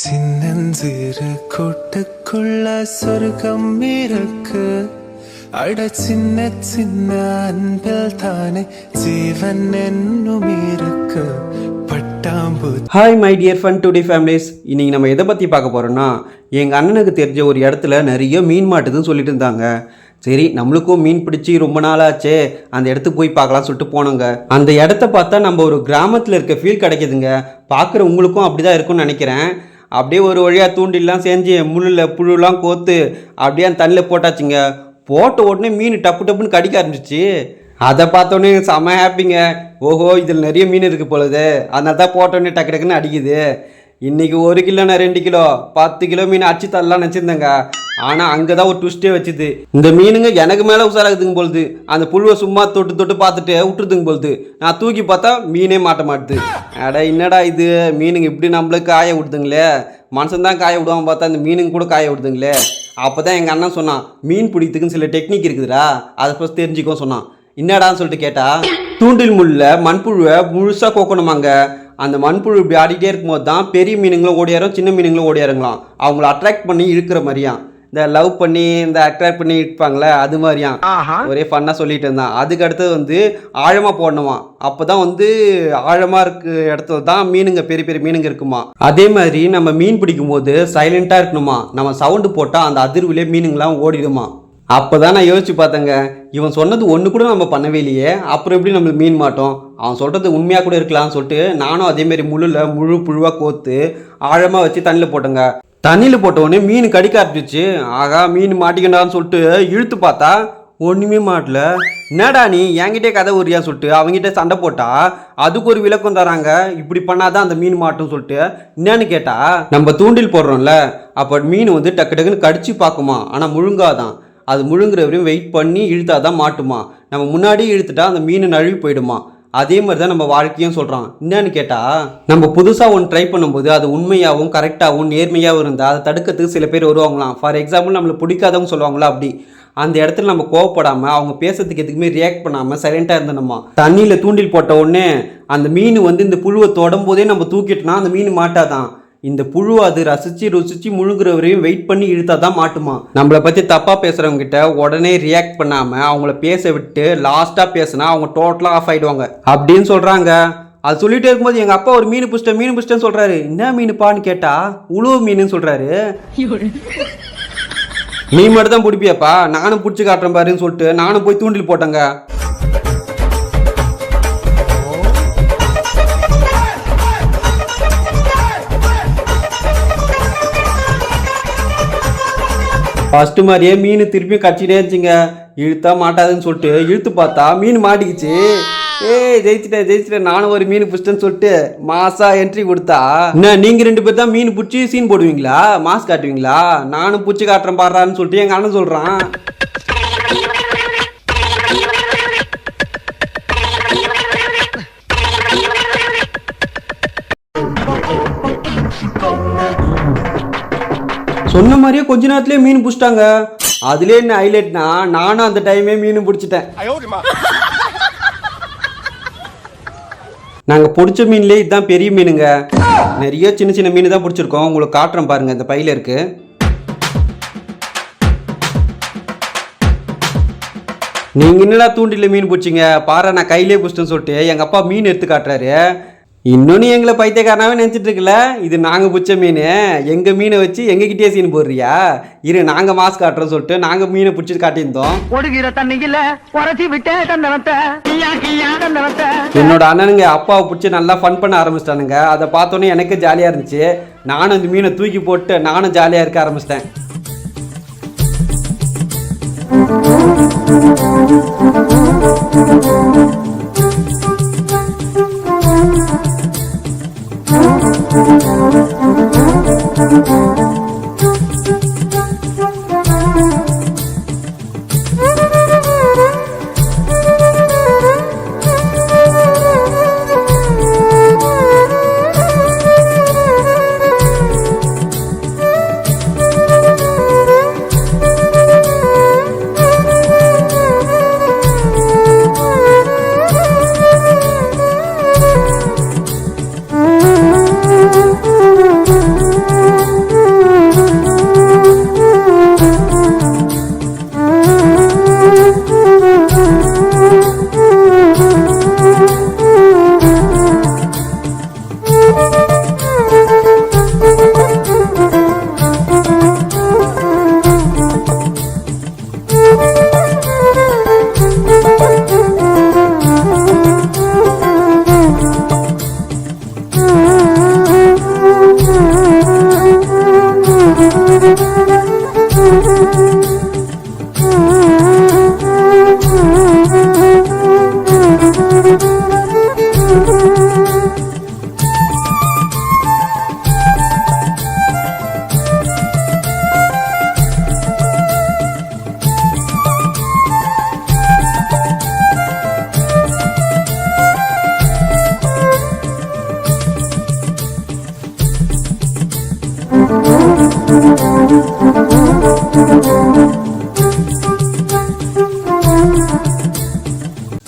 சின்னஞ்சிறு கூட்டுக்குள்ள சொர்க்கம் இருக்கு. அட சின்ன சின்ன அன்பில் தானே ஜீவன் என்னும் இருக்கு. Hi my dear fun today families இன்னைக்கு நம்ம எதை பற்றி பார்க்க போகிறோன்னா எங்கள் அண்ணனுக்கு தெரிஞ்ச ஒரு இடத்துல நிறைய மீன் மாட்டுதுன்னு சொல்லிட்டு இருந்தாங்க. சரி நம்மளுக்கும் மீன் பிடிச்சி ரொம்ப நாளாச்சே அந்த இடத்துக்கு போய் பார்க்கலாம் சொல்லிட்டு போனோங்க. அந்த இடத்த பார்த்தா நம்ம ஒரு கிராமத்தில் இருக்க ஃபீல் கிடைக்குதுங்க. பார்க்குற உங்களுக்கும் அப்படி தான் இருக்கும்னு நினைக்கிறேன். அப்படியே ஒரு வழியாக தூண்டிலாம் செஞ்சு முள்ளில் புழுலாம் கோத்து அப்படியே அந்த தண்ணியில் போட்டாச்சுங்க. போட்ட உடனே மீன் டப்பு டப்புன்னு கடிக்க ஆரம்பிச்சிச்சு. அதை பார்த்தோன்னே செம ஹாப்பிங்க. ஓஹோ இதில் நிறைய மீன் இருக்குது பொழுது அதனால தான் போட்டோன்னே டக்கு டக்குன்னு அடிக்குது. இன்னைக்கு ஒரு கிலோண்ணா ரெண்டு கிலோ பத்து கிலோ மீன் அடிச்சு தரலாம்னு நினச்சிருந்தேங்க. ஆனால் அங்கே தான் ஒரு ட்விஸ்ட்டே வச்சுது. இந்த மீனுங்க எனக்கு மேலே உசாராகுதுங்க பொழுது அந்த புழுவை சும்மா தொட்டு தொட்டு பார்த்துட்டு விட்டுருதுங்க பொழுது நான் தூக்கி பார்த்தா மீனே மாட்ட மாட்டுது. அட என்னடா இது? மீனுங்க இப்படி நம்மளுக்கு காய விடுதுங்களே. மனுஷன் தான் காய விடுவான் பார்த்தா இந்த மீனுங்க கூட காய விடுதுங்களே. அப்போ தான் எங்கள் அண்ணன் சொன்னான் மீன் பிடிக்கிறதுக்குன்னு சில டெக்னிக் இருக்குதுடா. அதை ஃபஸ்ட் தெரிஞ்சுக்கோ சொன்னான். என்னடான்னு சொல்லிட்டு கேட்டால் தூண்டில் முள்ள மண்புழுவை முழுசாக கோக்கணுமாங்க. அந்த மண்புழு இப்படி ஆடிட்டே இருக்கும்போது தான் பெரிய மீனுங்களும் ஓடியாரும் சின்ன மீனுங்களும் ஓடியாருங்களாம். அவங்கள அட்ராக்ட் பண்ணி இழுக்கிற மாதிரியான் இந்த லவ் பண்ணி இந்த அட்ராக்ட் பண்ணி இழுப்பாங்களே அது மாதிரியாம். ஒரே ஃபன்னாக சொல்லிட்டு இருந்தான். அதுக்கு அடுத்தது வந்து ஆழமாக போடணுமா அப்போ தான் வந்து ஆழமாக இருக்க இடத்துல தான் மீனுங்க பெரிய பெரிய மீனுங்க இருக்குமா. அதே மாதிரி நம்ம மீன் பிடிக்கும் போது சைலண்ட்டாக இருக்கணுமா. நம்ம சவுண்டு போட்டால் அந்த அதிர்விலே மீனுங்களாம் ஓடிடுமா. அப்பதான் நான் யோசிச்சு பார்த்தேங்க. இவன் சொன்னது ஒன்று கூட நம்ம பண்ணவே இல்லையே. அப்புறம் எப்படி நம்மளுக்கு மீன் மாட்டோம்? அவன் சொல்கிறது உண்மையாக கூட இருக்கலாம்னு சொல்லிட்டு நானும் அதேமாரி முள்ளில் முழு புழுவாக கோத்து ஆழமாக வச்சு தண்ணியில் போட்டேங்க. தண்ணியில் போட்ட உடனே மீன் கடிக்க ஆரம்பிச்சிச்சு. ஆகா மீன் மாட்டிக்கண்டான்னு சொல்லிட்டு இழுத்து பார்த்தா ஒன்றுமே மாட்டல. என்னடா நீ என்கிட்டே கதை உரியா சொல்லிட்டு அவங்ககிட்ட சண்டை போட்டா? அதுக்கு ஒரு விளக்கம் தராங்க. இப்படி பண்ணாதான் அந்த மீன் மாட்டும் சொல்லிட்டு. என்னன்னு கேட்டா நம்ம தூண்டில் போடுறோம்ல அப்போ மீன் வந்து டக்கு டக்குன்னு கடிச்சு பார்க்குமா? ஆனால் முழுங்காதான். அது முழுங்குற வரையும் வெயிட் பண்ணி இழுத்தா தான் மாட்டுமா? நம்ம முன்னாடி இழுத்துட்டா அந்த மீன் நழுவி போயிடுமா? அதே மாதிரி தான் நம்ம வாழ்க்கையும் சொல்கிறான் என்னன்னு கேட்டால் நம்ம புதுசாக ஒன்று ட்ரை பண்ணும்போது அது உண்மையாகவும் கரெக்டாகவும் நேர்மையாகவும் இருந்தால் அதை தடுக்கிறதுக்கு சில பேர் வருவாங்களாம். ஃபார் எக்ஸாம்பிள் நம்மளுக்கு பிடிக்காதவங்க சொல்லுவாங்களா அப்படி. அந்த இடத்துல நம்ம கோவப்படாமல் அவங்க பேசுறதுக்கு எதுக்குமே ரியாக்ட் பண்ணாமல் சைலண்ட்டாக இருந்தோம்மா தண்ணியில் தூண்டில் போட்ட உடனே அந்த மீன் வந்து இந்த புழுவை தொடும் போதே நம்ம தூக்கிட்டோம்னா அந்த மீன் மாட்டாதான். இந்த புழு அது ரசிச்சு ருசிச்சு முழுங்குற வரையும் வெயிட் பண்ணி இழுத்தா தான் மாட்டுமா? நம்மளை பற்றி தப்பாக பேசுகிறவங்க கிட்ட உடனே ரியாக்ட் பண்ணாமல் அவங்கள பேச விட்டு லாஸ்ட்டாக பேசினா அவங்க டோட்டலாக ஆஃப் ஆயிடுவாங்க. அப்படின்னு சொல்கிறாங்க அது சொல்லிட்டே இருக்கும்போது எங்கள் அப்பா ஒரு மீன் பிடிச்சிட்டேன் மீன் பிடிச்சிட்டேன்னு சொல்கிறாரு என்ன மீனுப்பான்னு கேட்டா? உழுவு மீனுன்னு சொல்கிறாரு நீ மட்டும் தான் பிடிப்பியாப்பா? நானும் பிடிச்சி காட்டுறேன் பாருன்னு சொல்லிட்டு நானும் போய் தூண்டில் போட்டேங்க. ஃபர்ஸ்ட் மாதிரியே மீன் திருப்பி கடிச்சிட்டே இருந்துச்சுங்க. இழுத்தா மாட்டாதுன்னு சொல்லிட்டு இழுத்து பார்த்தா மீன் மாட்டிக்கிச்சு. ஏய் ஜெயிச்சிட்டேன் ஜெயிச்சிட்டேன். நானும் ஒரு மீன் பிடிச்சிட்டேன்னு சொல்லிட்டு மாசா என்ட்ரி கொடுத்தா என்ன நீங்க ரெண்டு பேர் தான் மீன் பிடிச்சி சீன் போடுவீங்களா? மாஸ் காட்டுவீங்களா? நானும் பிடிச்சி காட்டுறேன் பாடுறான்னு சொல்லிட்டு எங்க அண்ணன் சொல்றான். சொன்ன மாதிரியே கொஞ்ச நேரத்துலயே மீன் பிடிச்சிட்டாங்க. அதுலேயே என்ன ஹைலைட்னா நானும் அந்த டைமே மீன் பிடிச்சிட்டேன். நாங்கள் பிடிச்ச மீன்லேயே இதுதான் பெரிய மீனுங்க. நிறைய சின்ன சின்ன மீன் தான் பிடிச்சிருக்கோம். உங்களுக்கு காட்டுறேன் பாருங்கள் இந்த பையில் இருக்கு. நீங்கள் என்னடா தூண்டில மீன் பிடிச்சிங்க? பாரு நான் கையிலே பிடிச்சிட்டேன்னு சொல்லிட்டு எங்கள் அப்பா மீன் எடுத்து காட்டுறாரு. இன்னொன்று எங்களை பைத்தியக்காரனாவே நினச்சிட்டு இருக்குல்ல இது நாங்கள் பிடிச்ச மீன். எங்கள் மீனை வச்சு எங்ககிட்டயே சீன் போடுறியா? இரு நாங்கள் மாஸ்க் காட்டுறோம் சொல்லிட்டு நாங்கள் மீனை பிடிச்சிட்டு காட்டியிருந்தோம். ஒடுகிற தண்ணியில் உரச்சி என்னோட அண்ணனுங்க அப்பாவை பிடிச்சி நல்லா ஃபன் பண்ண ஆரம்பிச்சிட்டானுங்க. அதை பார்த்தோன்னே எனக்கு ஜாலியாக இருந்துச்சு. நானும் இந்த மீனை தூக்கி போட்டு நானும் ஜாலியாக இருக்க ஆரம்பிச்சிட்டேன். Thank you. 嗯嗯嗯嗯嗯嗯嗯 thank you